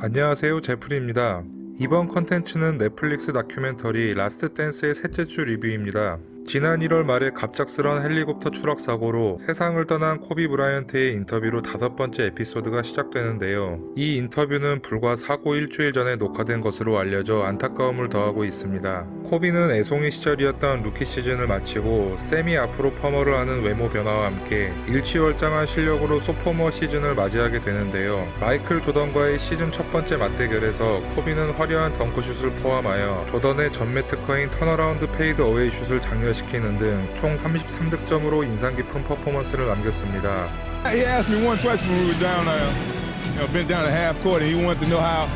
안녕하세요 제프리입니다. 이번 컨텐츠는 넷플릭스 다큐멘터리 라스트 댄스의 셋째 주 리뷰입니다. 지난 1월 말에 갑작스런 헬리콥터 추락 사고로 세상을 떠난 코비 브라이언트의 인터뷰로 다섯 번째 에피소드가 시작되는데요. 이 인터뷰는 불과 사고 일주일 전에 녹화된 것으로 알려져 안타까움을 더하고 있습니다. 코비는 애송이 시절이었던 루키 시즌을 마치고 쌤이 앞으로 퍼머를 하는 외모 변화와 함께 일치월장한 실력으로 소포머 시즌을 맞이하게 되는데요. 마이클 조던과의 시즌 첫 번째 맞대결에서 코비는 화려한 덩크슛을 포함하여 조던의 전매 특허인 턴어라운드 페이드 어웨이 슛을 장 려시키는 등 총 33득점으로 인상 깊은 퍼포먼스를 남겼습니다. He asked me one question when we were down there, you know, been down at half court, and he wanted to know how,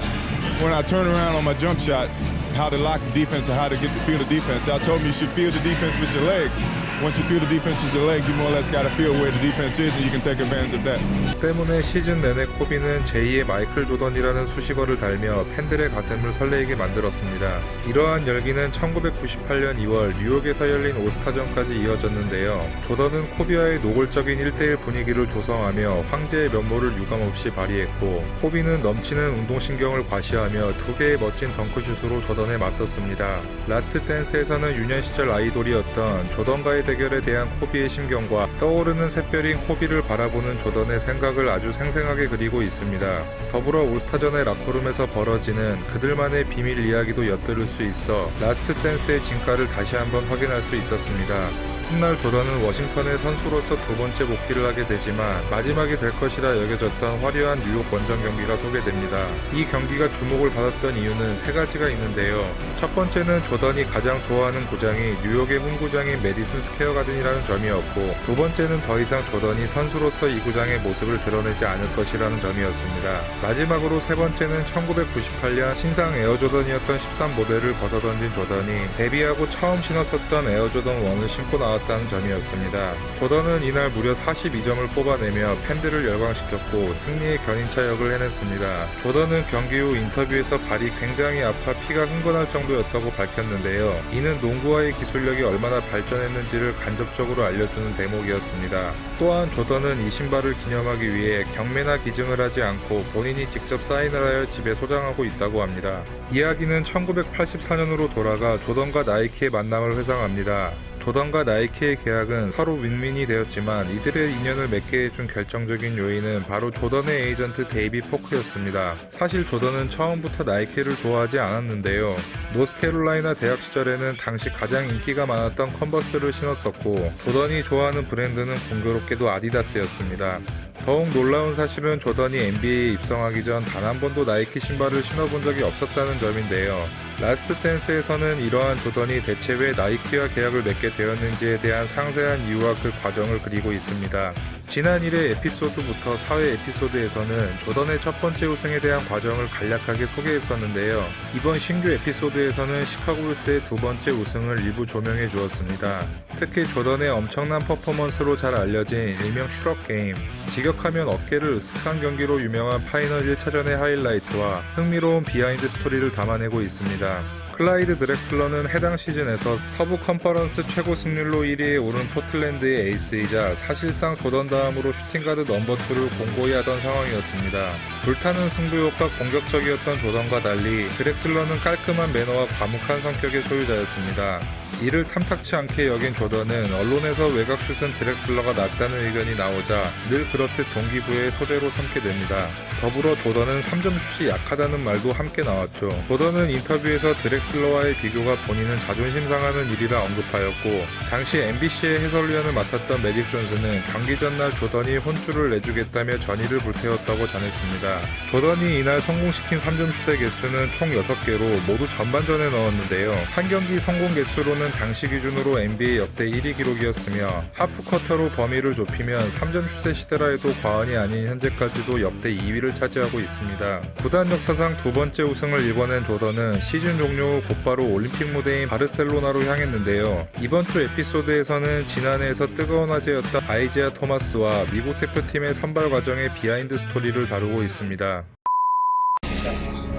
when I turn around on my jump shot, how to lock the defense or how to get the feel the defense. I told him you should feel the defense with your legs. Once you feel the defense with your legs, you more or less got to feel where the defense is, and you can take advantage of that. 때문에 시즌 내내 코비는 제2의 마이클 조던이라는 수식어를 달며 팬들의 가슴을 설레게 만들었습니다. 이러한 열기는 1998년 2월 뉴욕에서 열린 올스타전까지 이어졌는데요. 조던은 코비와의 노골적인 1대1 분위기를 조성하며 황제의 면모를 유감없이 발휘했고 코비는 넘치는 운동신경을 과시하며 두 개의 멋진 덩크슛으로 조던에 맞섰습니다. 라스트 댄스에서는 유년 시절 아이돌이었던 조던과의 대결에 대한 코비의 심경과 떠오르는 샛별인 코비를 바라보는 조던의 생각을 아주 생생하게 그리고 있습니다. 더불어 올스타전의 라커룸에서 벌어지는 그들만의 비밀 이야기도 엿들을 수 있어 라스트 댄스의 진가를 다시 한번 확인할 수 있었습니다. 훗날 조던은 워싱턴의 선수로서 두 번째 복귀를 하게 되지만 마지막이 될 것이라 여겨졌던 화려한 뉴욕 원정 경기가 소개됩니다. 이 경기가 주목을 받았던 이유는 세 가지가 있는데요. 첫 번째는 조던이 가장 좋아하는 구장이 뉴욕의 홈구장인 메디슨 스퀘어 가든이라는 점이었고 두 번째는 더 이상 조던이 선수로서 이 구장의 모습을 드러내지 않을 것이라는 점이었습니다. 마지막으로 세 번째는 1998년 신상 에어조던이었던 13 모델을 벗어던진 조던이 데뷔하고 처음 신었었던 에어조던 1을 신고 나왔 다는 점이었습니다. 조던은 이날 무려 42점을 뽑아내며 팬들을 열광시켰고 승리의 견인차 역을 해냈습니다. 조던은 경기 후 인터뷰에서 발이 굉장히 아파 피가 흥건할 정도였다고 밝혔는데요. 이는 농구와의 기술력이 얼마나 발전했는지를 간접적으로 알려주는 대목이었습니다. 또한 조던은 이 신발을 기념하기 위해 경매나 기증을 하지 않고 본인이 직접 사인을 하여 집에 소장하고 있다고 합니다. 이야기는 1984년으로 돌아가 조던과 나이키의 만남을 회상합니다. 조던과 나이키의 계약은 서로 윈윈이 되었지만 이들의 인연을 맺게 해준 결정적인 요인은 바로 조던의 에이전트 데이비 포크였습니다. 사실 조던은 처음부터 나이키를 좋아하지 않았는데요. 노스캐롤라이나 대학 시절에는 당시 가장 인기가 많았던 컨버스를 신었었고 조던이 좋아하는 브랜드는 공교롭게도 아디다스였습니다. 더욱 놀라운 사실은 조던이 NBA에 입성하기 전 단 한 번도 나이키 신발을 신어본 적이 없었다는 점인데요. 라스트 댄스에서는 이러한 조던이 대체 왜 나이키와 계약을 맺게 되었는지에 대한 상세한 이유와 그 과정을 그리고 있습니다. 지난 1회 에피소드부터 4회 에피소드에서는 조던의 첫 번째 우승에 대한 과정을 간략하게 소개했었는데요. 이번 신규 에피소드에서는 시카고 불스의 두 번째 우승을 일부 조명해 주었습니다. 특히 조던의 엄청난 퍼포먼스로 잘 알려진 일명 슈럭 게임, 직역하면 어깨를 으쓱한 경기로 유명한 파이널 1차전의 하이라이트와 흥미로운 비하인드 스토리를 담아내고 있습니다. 클라이드 드렉슬러는 해당 시즌에서 서부 컨퍼런스 최고 승률로 1위에 오른 포틀랜드의 에이스이자 사실상 조던 다음으로 슈팅가드 넘버2를 공고히 하던 상황이었습니다. 불타는 승부욕과 공격적이었던 조던과 달리 드렉슬러는 깔끔한 매너와 과묵한 성격의 소유자였습니다. 이를 탐탁치 않게 여긴 조던은 언론에서 외곽슛은 드렉슬러가 낫다는 의견이 나오자 늘 그렇듯 동기부여의 소재로 삼게 됩니다. 더불어 조던은 3점 슛이 약하다는 말도 함께 나왔죠. 조던은 인터뷰에서 드렉슬러와의 비교가 본인은 자존심 상하는 일이라 언급하였고 당시 MBC의 해설위원을 맡았던 매직 존스는 경기 전날 조던이 혼쭐을 내주겠다며 전의를 불태웠다고 전했습니다. 조던이 이날 성공시킨 3점 슛의 개수는 총 6개로 모두 전반전에 넣었는데요. 한 경기 성공 개수로는 당시 기준으로 NBA 역대 1위 기록이었으며 하프쿼터로 범위를 좁히면 3점 슛의 시대라 해도 과언이 아닌 현재까지도 역대 2위를 차지하고 있습니다. 구단 역사상 두 번째 우승을 이뤄낸 조던은 시즌 종료 후 곧바로 올림픽 무대인 바르셀로나로 향했는데요. 이번 주 에피소드에서는 지난해에서 뜨거운 화제였던 아이지아 토마스와 미국 대표팀의 선발 과정의 비하인드 스토리를 다루고 있습니다.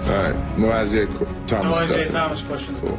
All right, no Isaiah Thomas No. Isaiah Thomas question. Cool.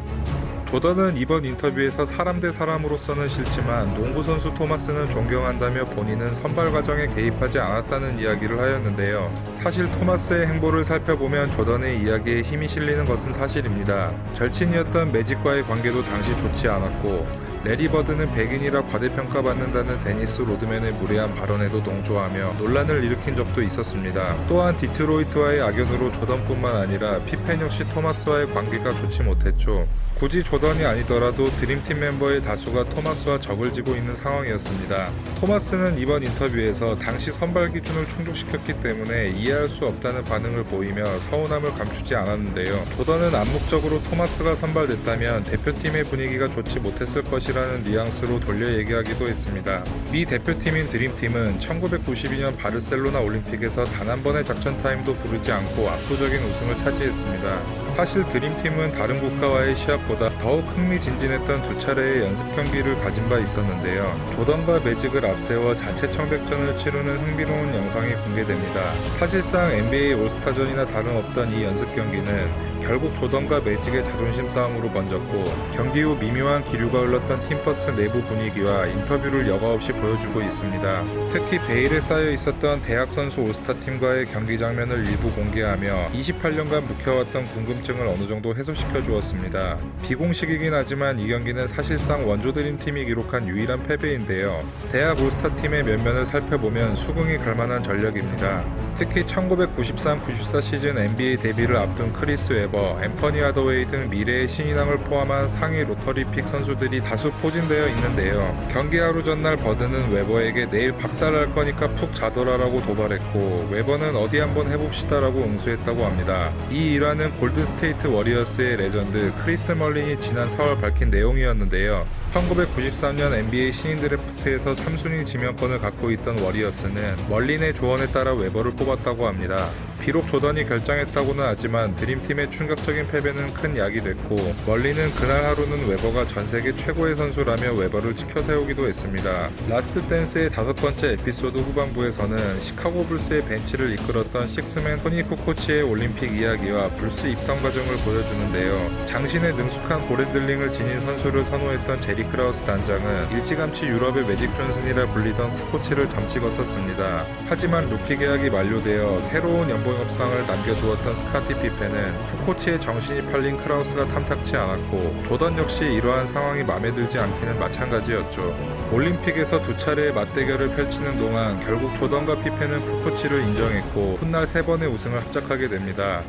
조던은 이번 인터뷰에서 사람 대 사람으로서는 싫지만 농구 선수 토마스는 존경한다며 본인은 선발 과정에 개입하지 않았다는 이야기를 하였는데요. 사실 토마스의 행보를 살펴보면 조던의 이야기에 힘이 실리는 것은 사실입니다. 절친이었던 매직과의 관계도 당시 좋지 않았고 레리 버드는 백인이라 과대평가받는다는 데니스 로드맨의 무례한 발언에도 동조하며 논란을 일으킨 적도 있었습니다. 또한 디트로이트와의 악연으로 조던뿐만 아니라 피펜 역시 토마스와의 관계가 좋지 못했죠. 굳이 조던이 아니더라도 드림팀 멤버의 다수가 토마스와 적을 지고 있는 상황이었습니다. 토마스는 이번 인터뷰에서 당시 선발 기준을 충족시켰기 때문에 이해할 수 없다는 반응을 보이며 서운함을 감추지 않았는데요. 조던은 암묵적으로 토마스가 선발됐다면 대표팀의 분위기가 좋지 못했을 것이라 는 뉘앙스로 돌려 얘기하기도 했습니다. 미 대표팀인 드림팀은 1992년 바르셀로나 올림픽에서 단 한 번의 작전 타임도 부르지 않고 압도적인 우승을 차지했습니다. 사실 드림팀은 다른 국가와의 시합보다 더욱 흥미진진했던 두 차례의 연습 경기를 가진 바 있었는데요. 조던과 매직을 앞세워 자체 청백전을 치르는 흥미로운 영상이 공개됩니다. 사실상 NBA 올스타전이나 다름없던 이 연습 경기는 결국 조던과 매직의 자존심 싸움으로 번졌고 경기 후 미묘한 기류가 흘렀던 팀퍼스 내부 분위기와 인터뷰를 여과 없이 보여주고 있습니다. 특히 베일에 쌓여 있었던 대학 선수 올스타 팀과의 경기 장면을 일부 공개하며 28년간 묵혀왔던 궁금증을 어느 정도 해소시켜 주었습니다. 비공식이긴 하지만 이 경기는 사실상 원조 드림 팀이 기록한 유일한 패배인데요. 대학 올스타 팀의 면면을 살펴보면 수긍이 갈 만한 전력입니다. 특히 1993-94 시즌 NBA 데뷔를 앞둔 크리스 웨버, 앰퍼니 하더웨이 등 미래의 신인왕을 포함한 상위 로터리 픽 선수들이 다수 포진되어 있는데요. 경기 하루 전날 버드는 웨버에게 내일 박살날 거니까 푹 자더라라고 도발했고 웨버는 어디 한번 해봅시다라고 응수했다고 합니다. 이 일화는 골든 스테이트 워리어스의 레전드 크리스 멀린이 지난 4월 밝힌 내용이었는데요. 1993년 NBA 신인 드래프트에서 3순위 지명권을 갖고 있던 워리어스는 멀린의 조언에 따라 웨버를 뽑았다고 합니다. 비록 조던이 결정했다고는 하지만 드림팀의 충격적인 패배는 큰 약이 됐고 멀리는 그날 하루는 웨버가 전 세계 최고의 선수라며 웨버를 치켜 세우기도 했습니다. 라스트 댄스의 다섯 번째 에피소드 후반부에서는 시카고 불스의 벤치를 이끌었던 식스맨 토니 쿠코치의 올림픽 이야기와 불스 입단 과정을 보여주는데요. 장신의 능숙한 볼핸들링을 지닌 선수를 선호했던 제리 크라우스 단장은 일찌감치 유럽의 매직 존슨이라 불리던 쿠코치를 점찍었었습니다. 하지만 루키 계약이 만료되어 새로운 연봉 협상을 남겨두었던 스카티 피펜은 쿠코치의 정신이 팔린 크라우스가 탐탁치 않았고 조던 역시 이러한 상황이 마음에 들지 않기는 마찬가지였죠. 올림픽에서 두 차례의 맞대결을 펼치는 동안 결국 조던과 피펜은 쿠코치를 인정했고 훗날 세 번의 우승을 합작하게 됩니다.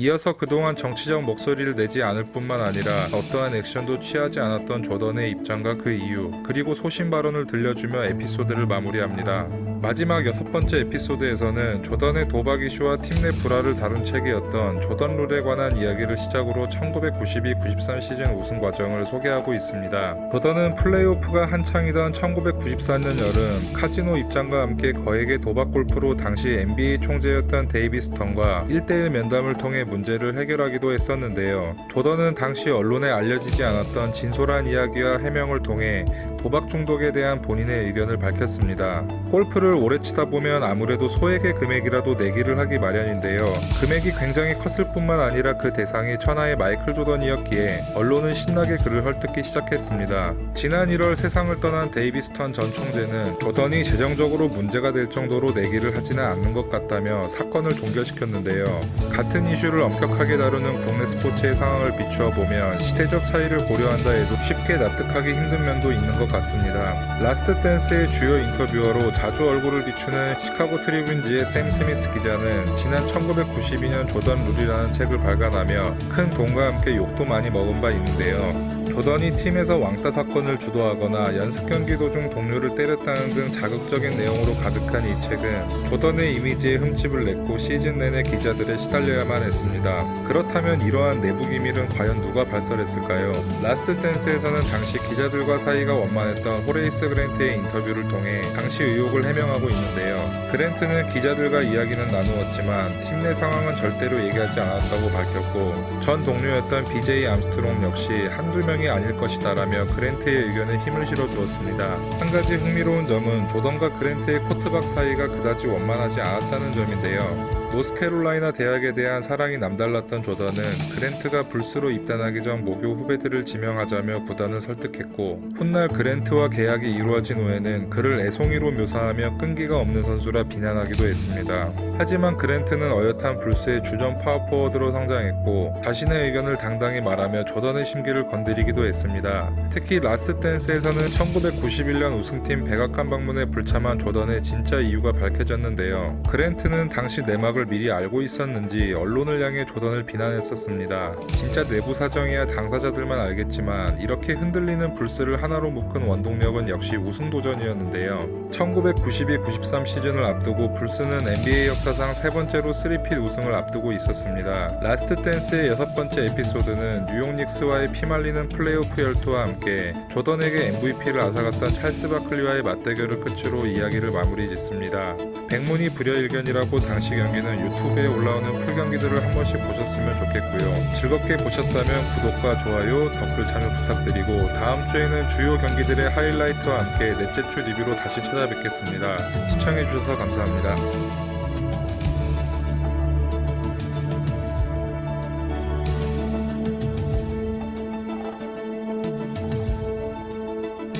이어서 그동안 정치적 목소리를 내지 않을 뿐만 아니라 어떠한 액션도 취하지 않았던 조던의 입장과 그 이유, 그리고 소신 발언을 들려주며 에피소드를 마무리합니다. 마지막 여섯 번째 에피소드에서는 조던의 도박 이슈와 팀 내 불화를 다룬 책이었던 조던 룰에 관한 이야기를 시작으로 1992-93 시즌 우승 과정을 소개하고 있습니다. 조던은 플레이오프가 한창이던 1994년 여름 카지노 입장과 함께 거액의 도박 골프로 당시 NBA 총재였던 데이비 스턴과 1대1 면담을 통해 문제를 해결하기도 했었는데요. 조던은 당시 언론에 알려지지 않았던 진솔한 이야기와 해명을 통해 도박 중독에 대한 본인의 의견을 밝혔습니다. 골프를 오래 치다 보면 아무래도 소액의 금액이라도 내기를 하기 마련인데요. 금액이 굉장히 컸을 뿐만 아니라 그 대상이 천하의 마이클 조던이었기에 언론은 신나게 그를 헐뜯기 시작했습니다. 지난 1월 세상을 떠난 데이비스턴 전 총재는 조던이 재정적으로 문제가 될 정도로 내기를 하지는 않는 것 같다며 사건을 종결시켰는데요. 같은 이슈를 엄격하게 다루는 국내 스포츠의 상황을 비추어 보면 시대적 차이를 고려한다 해도 쉽게 납득하기 힘든 면도 있는 것 같습니다. 라스트 댄스의 주요 인터뷰어로 자주 얼굴을 비추는 시카고 트리뷴지의 샘 스미스 기자는 지난 1992년 조던 룰이라는 책을 발간하며 큰 돈과 함께 욕도 많이 먹은 바 있는데요. 조던이 팀에서 왕따 사건을 주도하거나 연습 경기 도중 동료를 때렸다는 등 자극적인 내용으로 가득한 이 책은 조던의 이미지에 흠집을 냈고 시즌 내내 기자들에 시달려야만 했습니다. 그렇다면 이러한 내부 기밀은 과연 누가 발설했을까요? 라스트 댄스에서는 당시 기자들과 사이가 원만했던 호레이스 그랜트의 인터뷰를 통해 당시 의혹을 해명하고 있는데요. 그랜트는 기자들과 이야기는 나누었지만 팀 내 상황은 절대로 얘기하지 않았다고 밝혔고 전 동료였던 BJ 암스트롱 역시 한두 명이 아닐 것이다 라며 그랜트의 의견에 힘을 실어 주었습니다. 한 가지 흥미로운 점은 조던과 그랜트의 코트박 사이가 그다지 원만하지 않았다는 점인데요. 노스캐롤라이나 대학에 대한 사랑이 남달랐던 조던은 그랜트가 불스로 입단하기 전 모교 후배들을 지명하자며 구단을 설득했고 훗날 그랜트와 계약이 이루어진 후에는 그를 애송이로 묘사하며 끈기가 없는 선수라 비난하기도 했습니다. 하지만 그랜트는 어엿한 불스의 주전 파워포워드로 성장했고 자신의 의견을 당당히 말하며 조던의 심기를 건드리기도 했습니다. 특히 라스트 댄스에서는 1991년 우승팀 백악관 방문에 불참한 조던의 진짜 이유가 밝혀졌는데요. 그랜트는 당시 내막을 미리 알고 있었는지 언론을 향해 조던을 비난했었습니다. 진짜 내부 사정이야 당사자들만 알겠지만 이렇게 흔들리는 불스를 하나로 묶은 원동력은 역시 우승 도전이었는데요. 1992-93 시즌을 앞두고 불스는 NBA 역사상 세 번째로 3핏 우승을 앞두고 있었습니다. 라스트 댄스의 여섯 번째 에피소드는 뉴욕 닉스와의 피말리는 플레이오프 열투와 함께 조던에게 MVP를 앗아갔던 찰스 바클리와의 맞대결을 끝으로 이야기를 마무리 짓습니다. 백문이 불여일견이라고 당시 경기 는 유튜브에 올라오는 풀 경기들을 한 번씩 보셨으면 좋겠고요. 즐겁게 보셨다면 구독과 좋아요, 댓글 참여 부탁드리고 다음 주에는 주요 경기들의 하이라이트와 함께 넷째 주 리뷰로 다시 찾아뵙겠습니다. 시청해주셔서 감사합니다.